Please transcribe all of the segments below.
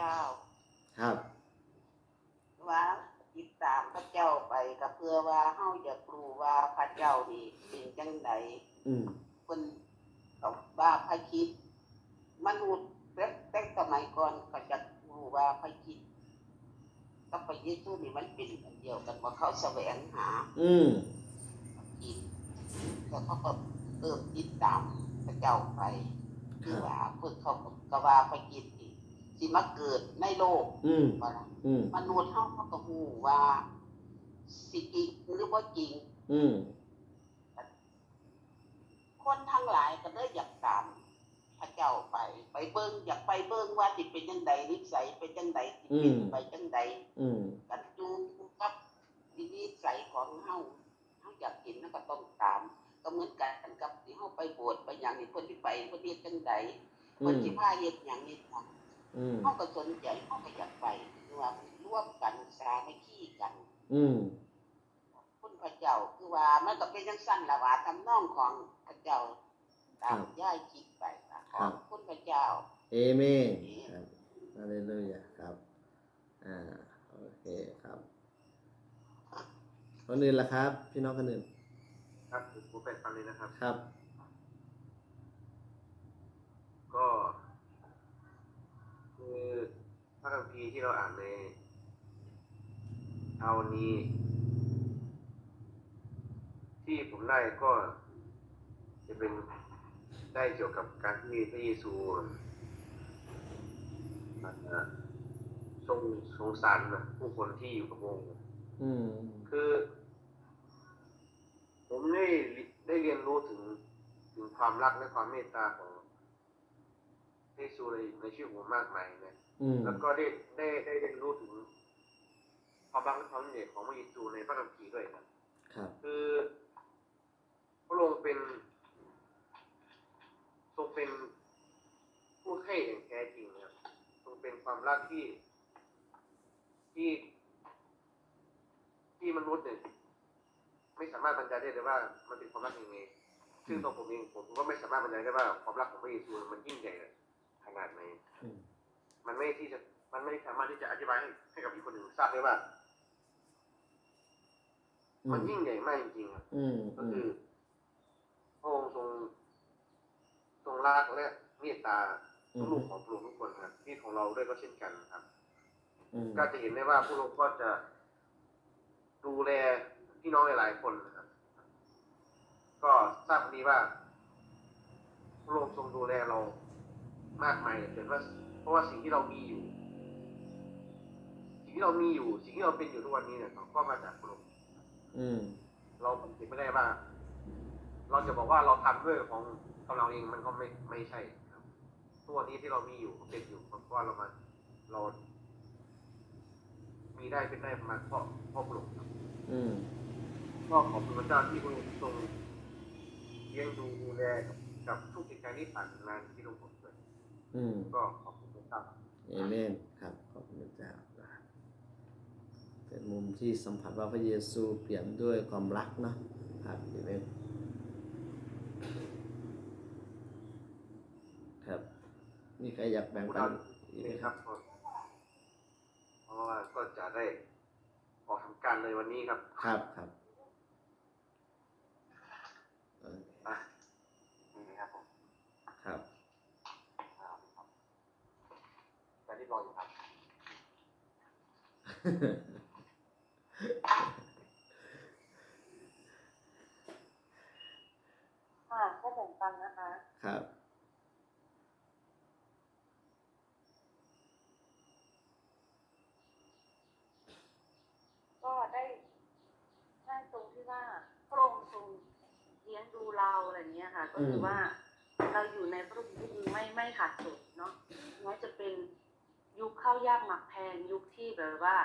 จ้า ครับ ว่าติดตามพระเจ้าไปก็เพื่อว่าเฮาอยากรู้ว่าพระเจ้านี่เป็นจังไดอืมเพิ่นก็ว่าพระคริดมนุษย์แต่แต่สมัยก่อนก็จะรู้ว่าพระคริดกับพระเยซูนี่มันเป็นอันเดียวกันว่าเขาแสวงหาอืมกินแล้วเขาก็เริ่มติดตามพระเจ้าไปคคือรับว่าเพิ่นเขาก็ว่าพระคริด นี่สิมาเกิดในโลกอืมว่าล่ะอืมมนุษย์เฮาเขาก็ฮู้ว่า สิจริงหรือบ่จริง อืมคนทั้งหลายก็เลยอยากตามพระเจ้าไป ไปเบิ่งอยากไปเบิ่งว่าสิเป็นจังใดนิสัยเป็นจังใดสิเป็นไปจังใดอืมกันอยู่กับนิสัยของเฮาเฮาอยากเห็นแล้วก็ต้องตาม ก็เหมือนกันกับที่เฮาไปโบสถ์ไปหยังนี่เพิ่นสิไปเพิ่นเฮ็ดจังใดอืเพิ่นมสิพาเฮ็ดหยังนี่ทำ อืมเฮาก็สนใจเฮาก็อยากไปคือว่าร่วมกันสามัคคีกันอืมคุณพระเจ้าคือว่ามันก็เป็นจังสั้นละว่าทำนองของพระเจ้าตามย่ายคิดไปนะขอบคุณพระเจ้า เอเมนครับฮาเลลูยาครับ อ่าโอเคครับคนอื่นล่ะครับ พี่น้องคนอื่นครับผมเป็นฟังเลยนะครับครับ ก็คือ พระคัมภีร์ที่เราอ่านในเช้าวันนี้ ที่ผมได้ก็จะเป็นได้เกี่ยวกับการที่พระเยซูอ่าทรงสงสารนะผู้คนที่อยู่กับพระองค์อืมคือ ผมได้ได้เรียนรู้ถึงถึงความรักและความเมตตาของ พระเยซูในในชีวิตผมมากมายนะอืมแล้วก็ได้ได้ได้เรียนรู้ถึงความรักและความเหนื่อยของพระเยซูในพระคัมภีร์ด้วยนะครับ คือพระองค์เป็นทรงเป็นผู้ให้อย่างแท้จริงนะครับทรงเป็นความรักที่ที่ ที่มนุษย์เนี่ยไม่สามารถบรรยายได้เลยว่า มันเป็นความรักยังไงซึ่งตัวผมเองผมก็ไม่สามารถบรรยายได้ว่าความรักของพระเยซูมันยิ่งใหญ่ข นาดไหนอืมมันไม่ที่จะ มันไม่สามารถที่จะอธิบายให้ให้กับอีกคนหนึ่งทราบได้ว่า มันยิ่งใหญ่มากจริงๆครับอืมก็อืคือมพระองค์ทรง ทรงรักและเมตตาอืมลูกของพระองค์ทุกคนครับที่ของเราด้วยก็เช่นกันครับอืมก็จะเห็นได้ว่าพระองค์ก็จะดูแลพี่น้องหลายๆคนนะครับ ก็ทราบดีว่าพระองค์ทรงดูแลเรา มากมายเห็นว่า เพราะว่าสิ่งที่เรามีอยู่ สิ่งที่เรามีอยู่ สิ่งที่เราเป็นอยู่ทุกวันนี้เนี่ยก็มาจากพระองค์อืมเราปฏิเสธไม่ได้ว่า เราจะบอกว่าเราทำด้วยของกำลังเองมันก็ไม่ไม่ใช่ครับทุกวันนี้ที่เรามีอยู่เป็นอยู่เพราะว่าเรามาเรามีได้เป็นได้มาเพราะเพราะพระองค์ครับอืมก็ขอบคุณพระเจ้าที่พระองค์ทรงเลี้ยงดูดูแลกับกับทุกเหตุการณ์ที่ผ่านมาที่เราผมเลย อืมก็ขอบคุณพระเจ้าเอเมนครับขอบคุณพระเจ้านะครับเป็นมุมที่สัมผัสว่าพระเยซูเปลี่ยนด้วยความรักเนาะครับเอเมนครับมีใครอยากแบ่งพูดปัเอานอีกไหมนี่คครัรับบเพราะว่าก็จะได้ออกทำการเลยวันนี้ครับ ครับครับโอเค อะนี่ครับผม ครับ ครับแต่ที่ รออยู่ครับ ค่ะก็แบ่งปันนะคะ ครับ ก็ได้ได้ตรงที่ว่าพระองค์ทรงเลี้ยงดูเราอะไรเงี้ยค่ะ ก็คือมว่า เราอยู่ในพระองค์ที่ไม่ไม่ขาดสุดเนาะแม้จะเป็น ยุคข้าวยากหมักแพงยุคที่แบบว่า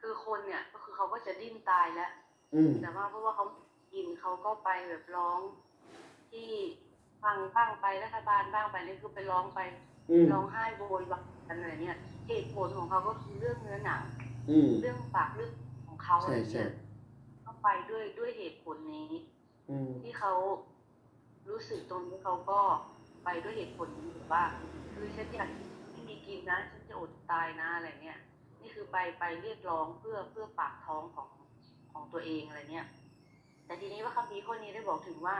คือคนเนี่ยก็คือเขาก็จะดิ้นตายแล้วอืมแต่ว่าเพราะว่าเขากินเขาก็ไปแบบร้องที่ฟังบ้างไปรัฐบาลบ้างไปนี่คือไปร้องไปอืมร้องไห้โวยวายกันอะไรเนี่ยเหตุผลของเขาก็คือเรื่องเนื้อหนังอืมเรื่องปากเรื่องของเขาอะไรใช่ใช่เนี่ยก็ไปด้วยด้วยเหตุผลนี้อืมที่เขารู้สึกตรงนี้เขาก็ไปด้วยเหตุผลนี้หรือว่าคือฉันอยากให้มี กินนะฉันจะอดตายนะอะไรเนี่ยนี่คือไปไปเรียกร้องเพื่อเพื่อปากท้องของของตัวเองอะไรเนี่ย แต่ทีนี้ว่าคำนี้ข้อนี้ได้บอกถึงว่า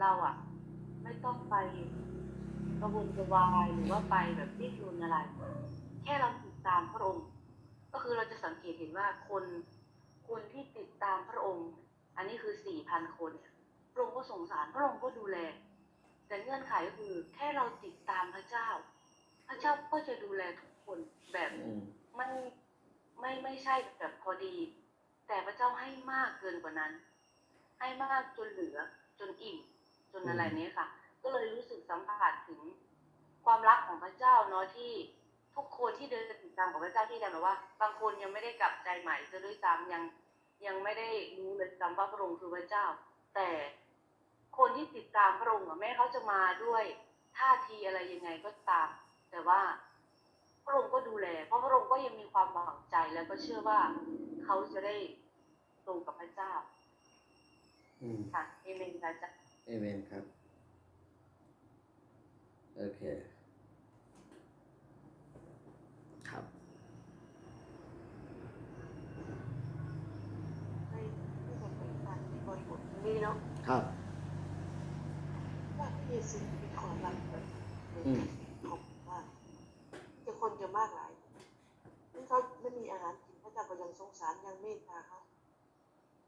เราอะ ไม่ต้องไปกระวนกระวายหรือว่าไปแบบรีบรุนอะไร แค่เราติดตามพระองค์ ก็คือเราจะสังเกตเห็นว่าคนคนที่ติดตามพระองค์ อันนี้คือสี่พันคนเนี่ยพระองค์ก็สงสารพระองค์ก็ดูแล แต่เงื่อนไขก็คือแค่เราติดตามพระเจ้า ระเจ้าก็จะดูแลทุกคนแบบอืมไม่ไม่ไม่ใช่แบบพอดี แต่พระเจ้าให้มากเกินกว่านั้น ให้มากจนเหลือจนอิ่มจนอะไรเนี้ยค่ะ ก็เลยรู้สึกสัมผัสถึงความรักของพระเจ้าเนาะที่ทุกคนที่เดินติดตามของพระเจ้าที่แต่แบบว่า บางคนยังไม่ได้กลับใจใหม่จะด้วยซ้ำยังยังไม่ได้รู้เลยซ้ำว่าพระองค์คือพระเจ้า แต่คนที่ติดตามพระองค์อะแม้เขาจะมาด้วยท่าทีอะไรยังไงก็ตาม แต่ว่าพระองค์ก็ดูแล เพราะพระองค์ก็ยังมีความหวังใจแล้วก็เชื่อว่าเขาจะได้ตรงกับพระเจ้าอืมค่ะเอเมนค่ะอาจารย์เอเมนครับ โอเค ครับให้ให้ผมเป็นการในบริบทนี้เนาะครับ ว่าพระเยซูเป็นความรักแบบ อืม ของว่าจะคนจะมากหลายนี่เขาไม่มีอาหารกินพระเจ้าก็ยังสงสารยังเมตตาเขา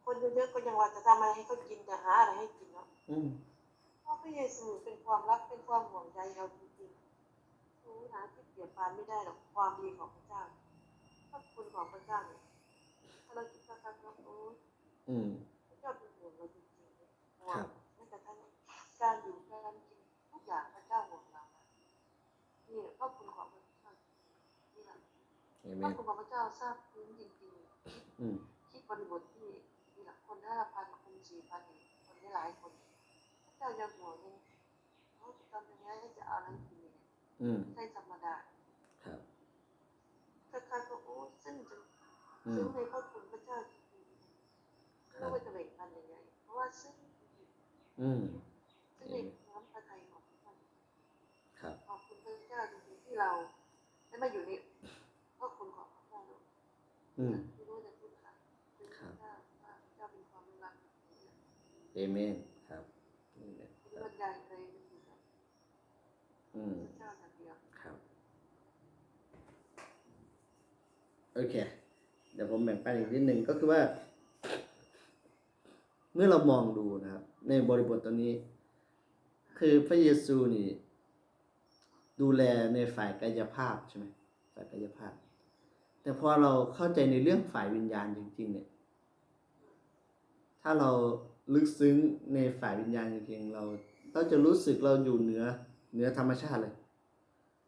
คนเยอะๆก็ยังว่าจะทำอะไรให้เขากินจะหาอะไรให้กินเนาะอืมเพราะพระเยซูเป็นความรักเป็นความห่วงใยเราจริงๆรู้หาที่เปรียบปานไม่ได้หรอกความดีของพระเจ้าพระคุณของพระเจ้าเนี่ยถ้าเราคิดสักครั้งว่าโอ้ยอืมพระเจ้าเป็นห่วงเราจริงๆเลยห่วครังบแม้กระทั่งการอยู่การกินทุกอย่างพระเจ้าห่วงเรานะนี่แหละพระคุณของพระเจ้านี่แหละเอเมพระนคุณของพระเจ้าทราบพื้นจริงอืมๆ คิดบริบทที่นี่แหละคนห้าพันคนสี่พันคนได้หลายคนพระเจ้ายังห่วงยังเขาจะทำยังไงจะเอาอะไรกินเนี่ยอืมไม่ใช่ธรรมดาครับถ้าใครก็โอ้ซึ่งจะอืซึ่มงในพระคุณพระเจ้าจริงๆไม่รู้ว่าจะแบ่งปันยังไงเพราะว่าซึ่งอืมซึ่งในน้ำพระทัยของพระเจ้าครับขอบคุณพระเจ้าจริงๆที่เราได้มาอยู่ในพระคุณของพระเจ้าเนอะอืม เอเมนครับเอเมนที่ครับบรรยายเลยมันอยู่กับอืมพระเจ้าอย่างเดียวครับ โอเค เดี๋ยวผมแบ่งปันอีกนิดหนึ่งก็คือว่า เมื่อเรามองดูนะครับ ในบริบทตรงนี้ คือพระเยซูนี่ ดูแลในฝ่ายกายภาพใช่ไหมฝ่ายกายภาพ แต่พอเราเข้าใจในเรื่องฝ่ายวิญญาณจริง ๆ เนี่ย ถ้าเรา ลึกซึ้งในฝ่ายวิญญาณจริงๆเราเราจะรู้สึกเราอยู่เหนือเหนือธรรมชาติเลย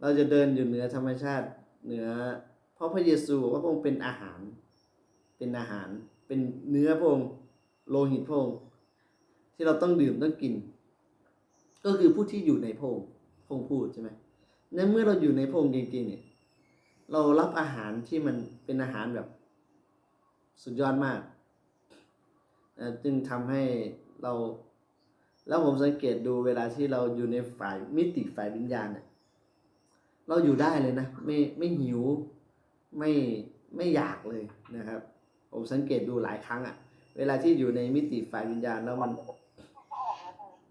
เราจะเดินอยู่เหนือธรรมชาติเหนือ เพราะพระเยซูบอกว่าพระองค์เป็นอาหาร เป็นอาหาร เป็นเนื้อพระองค์โลหิตพระองค์ที่เราต้องดื่มต้องกิน ก็คือผู้ที่อยู่ในพระองค์พระองค์พูดใช่ไหมในเมื่อเราอยู่ในพระองค์จริงๆเนี่ยเรารับอาหารที่มันเป็นอาหารแบบสุดยอดมาก จึงทำให้เรา แล้วผมสังเกตดูเวลาที่เราอยู่ในฝ่ายมิติฝ่ายวิญญาณเนี่ยเราอยู่ได้เลยนะ ไม่ไม่หิวไม่ไม่อยากเลยนะครับ ผมสังเกตดูหลายครั้งอะเวลาที่อยู่ในมิติฝ่ายวิญญาณแล้วมัน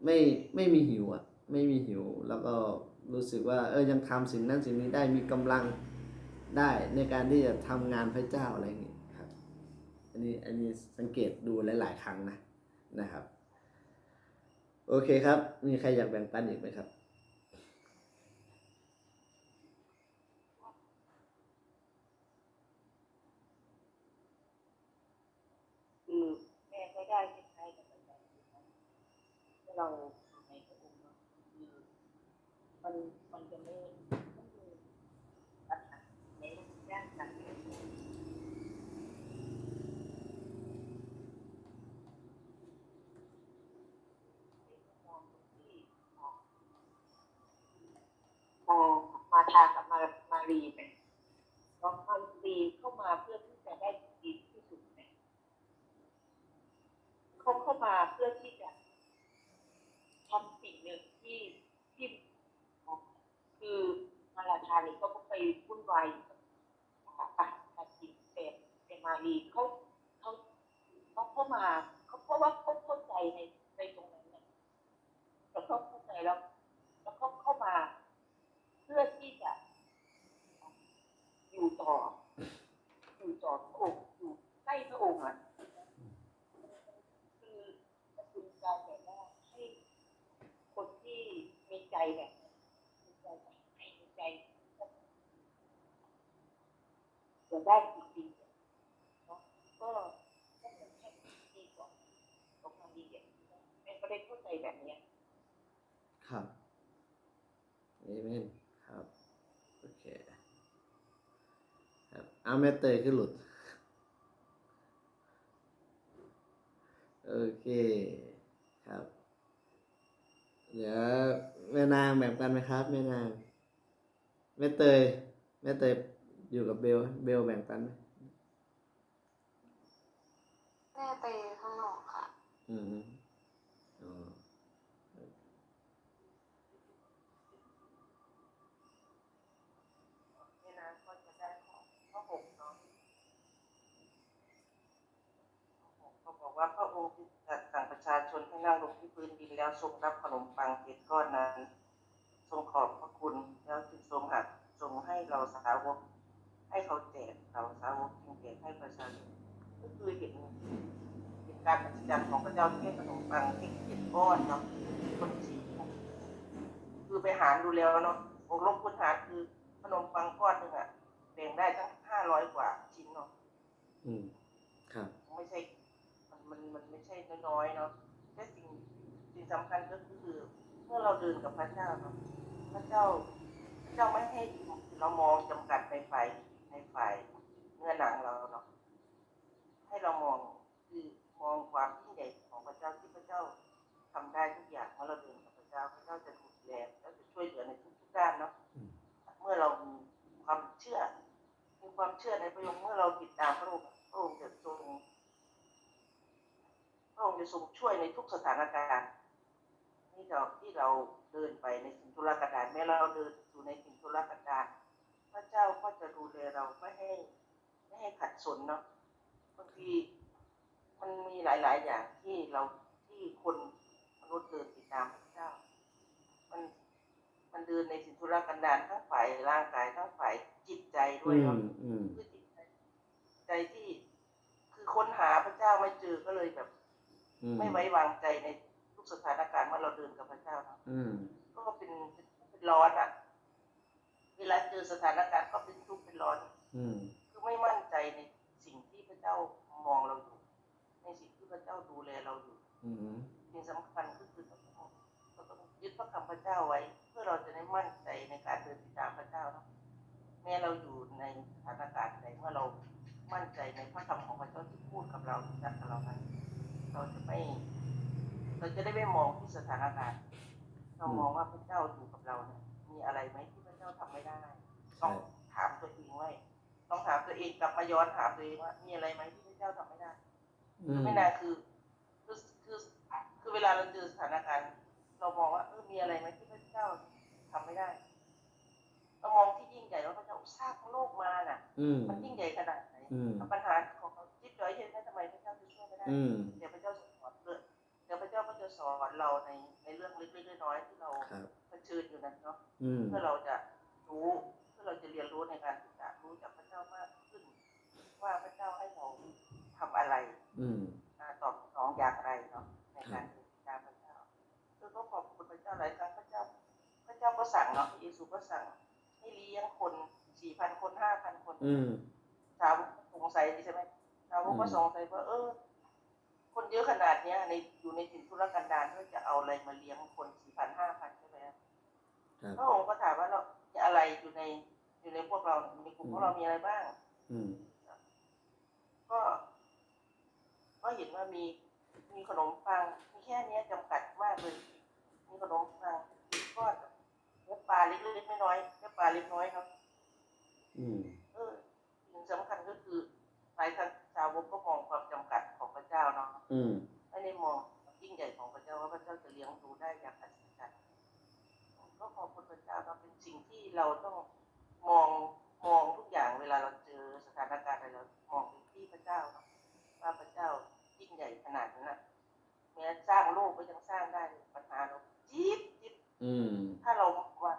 ไม่ไม่มีหิวอะไม่มีหิว แล้วก็รู้สึกว่า เออยังทำสิ่งนั้นสิ่งนี้ได้มีกำลังได้ในการที่จะทำงานพระเจ้าอะไรอย่างนี้ครับ อันนี้อันนี้สังเกตดูหลาย ๆ ครั้งนะนะครับ โอเคครับ มีใครอยากแบ่งปันอีกไหมครับแม่ก็ได้คล้ายๆกับอาจารย์ที่เราอยู่ในพระองค์มันมันจะไม่ไม่มีปัญหาในเรื่องยากหนักมองที่มองมองมา ทากับมามารีไปลองมารีเข้ามาเพื่อที่จะได้ดีที่สุดเนี่ยเขาเข้ามาเพื่อที่จะทำสิ่งหนึ่งที่ที่คือมาราธานี่เขาก็ไปวุ่นวายอยู่กับการการกินมารีเขาเขาเขาเข้ามาเขาเพราะว่าเขาเข้าใจในในตรงนั้นเนี่ยแล้วเขาเข้าใจแล้วเขาเข้ามา เพื่อที่จะ อยู่ต่อ อยู่ ต่อพระองค์อยู่ใกล้พระองค์อะคือจะเป็นการแบบว่าให้คนที่มีใจแบบนั้นมีใจแบบไหนมีใจจะได้จริงๆเนาะก็ก็เหมือนแค่ดีกว่าตรงมาดีอะแม่ก็ได้เข้าใจแบบนี้ครับเอเมนครับ โอเค ครับ เอาแม่เตยขึ้นหลุด โอเคครับ เดี๋ยวแม่นางแบ่งปันไหมครับแม่นางแม่เตยแม่เตยอยู่กับเบล เบลแบ่งปันไหมแม่ไปข้างนอกค่ะ อืมอ๋อ เนี่ยนะก็จะได้ข้อข้อหกเนาะ เขา บอกว่าพระองค์ตรัสสั่งประชาชนให้นั่งลงที่พื้นดินแล้วทรงรับขนมปังเจ็ดก้อนนั้น ทรงขอบพระคุณแล้วจึงทรงหักทรงให้เราสาวก ให้เขาแจกเราสาวกจึงแจกให้ประชาชนก็คือเห็นเห็นการปฏิบัติของพระเจ้าที่ให้ขนมปังเจ็ดก้อนเนาะคนจีนคือไปหารดูแล้วเนาะองค์ลงคุณหารคือขนมปังก้อนหนึ่งอะแบ่งได้ทั้งห้าร้อยกว่าชิ้นเนาะอืมครับ ไม่ใช่ มันมันมันไม่ใช่น้อยๆเนาะแต่สิ่งสิ่งสำคัญก็คือเมื่อเราเดินกับพระเจ้าเนาะพระเจ้าพระเจ้าไม่ให้เรามองจำกัดในฝ่ายในฝ่ายเนื้อหนังเราเนาะให้เรามองคือมองความยิ่งใหญ่ของพระเจ้าที่พระเจ้าทำได้ทุกอย่างเมื่อเราเดินกับพระเจ้าพระเจ้าจะดูแลและจะช่วยเหลือในทุกๆด้านเนาะอืมเมื่อเรามีความเชื่อมีความเชื่อในพระองค์เมื่อเราติดตามพระองค์พระองค์จะทรง พระองค์จะทรงช่วยในทุกสถานการณ์ที่เราที่เราเดินไปในสิ่งทุรกันดารแม้เราเดินอยู่ในสิ่งทุรกันดารพระเจ้าก็จะดูแลเราไม่ให้ไม่ให้ขัดสนเนาะบางทีมันมีหลาย ๆ อย่างที่เราที่คนมนุษย์เดินติดตามพระเจ้า มันมันเดินในสิ่งทุรกันดารทั้งฝ่ายร่างกายทั้งฝ่ายจิตใจด้วอืยมเนาะอืมคือจิตใจใจที่คือค้นหาพระเจ้าไม่เจอก็เลยแบบ อืมไม่ไว้วางใจในทุกสถานการณ์เมื่อเราเดินกับพระเจ้าเนาะอืมก็เป็นเป็นร้อนอะ เวลาเจอสถานการณ์ก็เป็นทุกข์เป็นร้อน อืมคือไม่มั่นใจในสิ่งที่พระเจ้ามองเราอยู่ ในสิ่งที่พระเจ้าดูแลเราอยู่อืมสิ่งสำคัญก็คือเราต้องเราต้องยึดพระคำพระเจ้าไว้ เพื่อเราจะได้มั่นใจในการเดินติดตามพระเจ้าเนาะแม้เราอยู่ในสถานการณ์ใดเมื่อเรามั่นใจในพระคำของพระเจ้าที่พูดกับเราที่ตัดกับเรานั้น เราจะไม่ เราจะได้ไม่มองที่สถานการณ์เรามองว่าพระเจ้าอยู่กับเราเนี่ยมีอะไรไหมที่พระเจ้าทำไม่ได้ต้องถามตัวเองไว้ต้องถามตัวเองกลับมาย้อนถามตัวเองว่ามีอะไรไหมที่พระเจ้าทำไม่ได้อืมไม่นานคือคือคือคือเวลาเราเจอสถานการณ์เรามองว่าเออมีอะไรไหมที่พระเจ้าทำไม่ได้เรามองที่ยิ่งใหญ่ว่าพระเจ้าสร้างโลกมาน่ะอืมมันยิ่งใหญ่ขนาดไหนอืมปัญหาของเราจิ๊บจ้อยเห็นไหมทำไมพระเจ้า อืมเดี๋ยวพระเจ้าจะสอนเลยเดี๋ยวพระเจ้าก็จะสอนเราในในเรื่องเล็กๆน้อยๆที่เราครับเผชิญอยู่นั้นเนาะอืมเพื่อเราจะรู้เพื่อเราจะเรียนรู้ในการศึกษารู้จากพระเจ้ามากขึ้น ว่าพระเจ้าให้เราทำอะไรอืม อ่าตอบสนองอย่างไรเนาะในการติดตามพระเจ้าคือก็ขอบคุณพระเจ้าหลายครั้งพระเจ้า พระเจ้าก็สั่งเนาะพระเยซูก็สั่งให้เลี้ยงคนสี่พันคนห้าพันคน อืม สาวกสงสัยใช่ไหมสาวกก็อืม สงสัยว่าเออ คนเยอะขนาดเนี้ยในอยู่ในถิ่นทุรกันดารเพื่อจะเอาอะไรมาเลี้ยงคนสี่พันห้าพันใช่ไหมครับพระองค์ก็ถามว่าเราอะไรอยู่ในอยู่ในพวกเราอยู่ในกลุ่มพวกเรามีอะไรบ้าง อืมก็ก็เห็นว่ามีมีขนมปังมีแค่เนี้ยจำกัดมากเลย มีขนมปังก็เนื้อปลาเล็กๆน้อยๆเนื้อปลาเล็กน้อยครับ อืม เออสิ่งสำคัญก็คือหลายทางชาวกก็มองความจำกัดของพระเจ้าเนาะอืมไม่ได้มองยิ่งใหญ่ของพระเจ้าว่าพระเจ้าจะเลี้ยงดูได้อย่างอัศจรรย์ก็ขอบคุณพระเจ้าเราเป็นสิ่งที่เราต้องมองมองทุกอย่างเวลาเราเจอสถานการณ์อะไรเรามองไปที่พระเจ้าว่าพระเจ้ายิ่งใหญ่ขนาดนั้นนะแม้สร้างโลกก็ยังสร้างได้ปัญหาเราจี๊บจี๊บถ้าเราว่า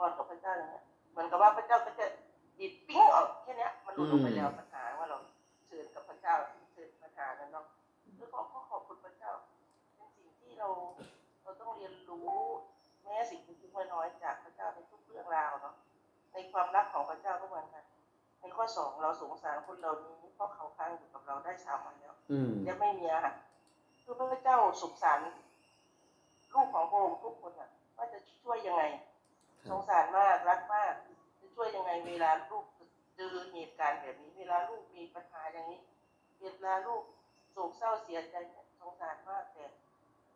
วิงบอลกับพระเจ้าอย่างเงี้ยเหมือนกับว่าพระเจ้าก็จะดิดปิ้งออกแค่เนี้ยมันหลุดออกไปแล้วปัญหาว่าเราเชิญกับพระเจ้าเชิญปัญหานั้นเนาะแล้วขอขอขอบคุณพระเจ้าเป็นสิ่งที่เราเราต้องเรียนรู้แม้สิ่งที่น้อยๆจากพระเจ้าในทุกเรื่องราวเนาะในความรักของพระเจ้าก็เหมือนกันในข้อสองเราสงสารคนเหล่านี้เพราะเขาค้างอยู่กับเราได้สามวันแล้วอืมและไม่มีอาหารคือพระเจ้าสงสาร สียใจเนี่ยสงสารมากแต่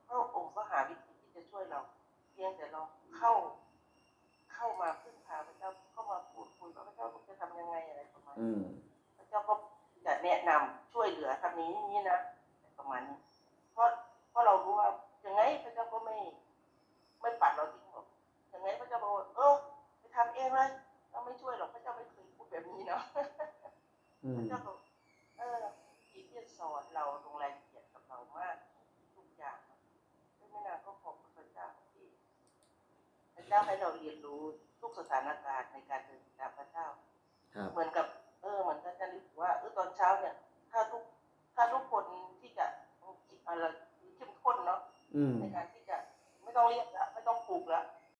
พระองค์ก็หาวิธีที่จะช่วยเรา เพียงแต่เราเข้า เข้ามาพึ่งพาพระเจ้าเข้ามาพูดคุยว่าพระเจ้าจะทำยังไงอะไรประมาณอืนี้มพระเจ้าก็จะแนะนำช่วยเหลือทำนี้นี้นะประมาณนี้เพราะเพราะเรารู้ว่ายังไงพระเจ้าก็ไม่ไม่ปัดเราทิ้งหรอกยังไงพระเจ้าบอกว่าเออไปทำเองเลยเราไม่ช่วยหรอกพระเจ้าไม่เคยพูดแบบนี้เนาะอืพมระเจ้าบอกเออทีที่สอนเราลงรายละเอียดกับเรามากทุกอย่างซึ่งไม่นานก็ขอบคุณพระเจ้าที่พระเจ้าให้เราเรียนรู้ทุกสถานการณ์ในการเดินตามพระเจ้า ครับ เหมือนกับ เออเหมือนอาจารย์ลิบอกว่าเออตอนเช้าเนี่ย ถ้าทุกถ้าทุกคนที่จะจิตอะไรเข้มข้นเนาะอืม ในการ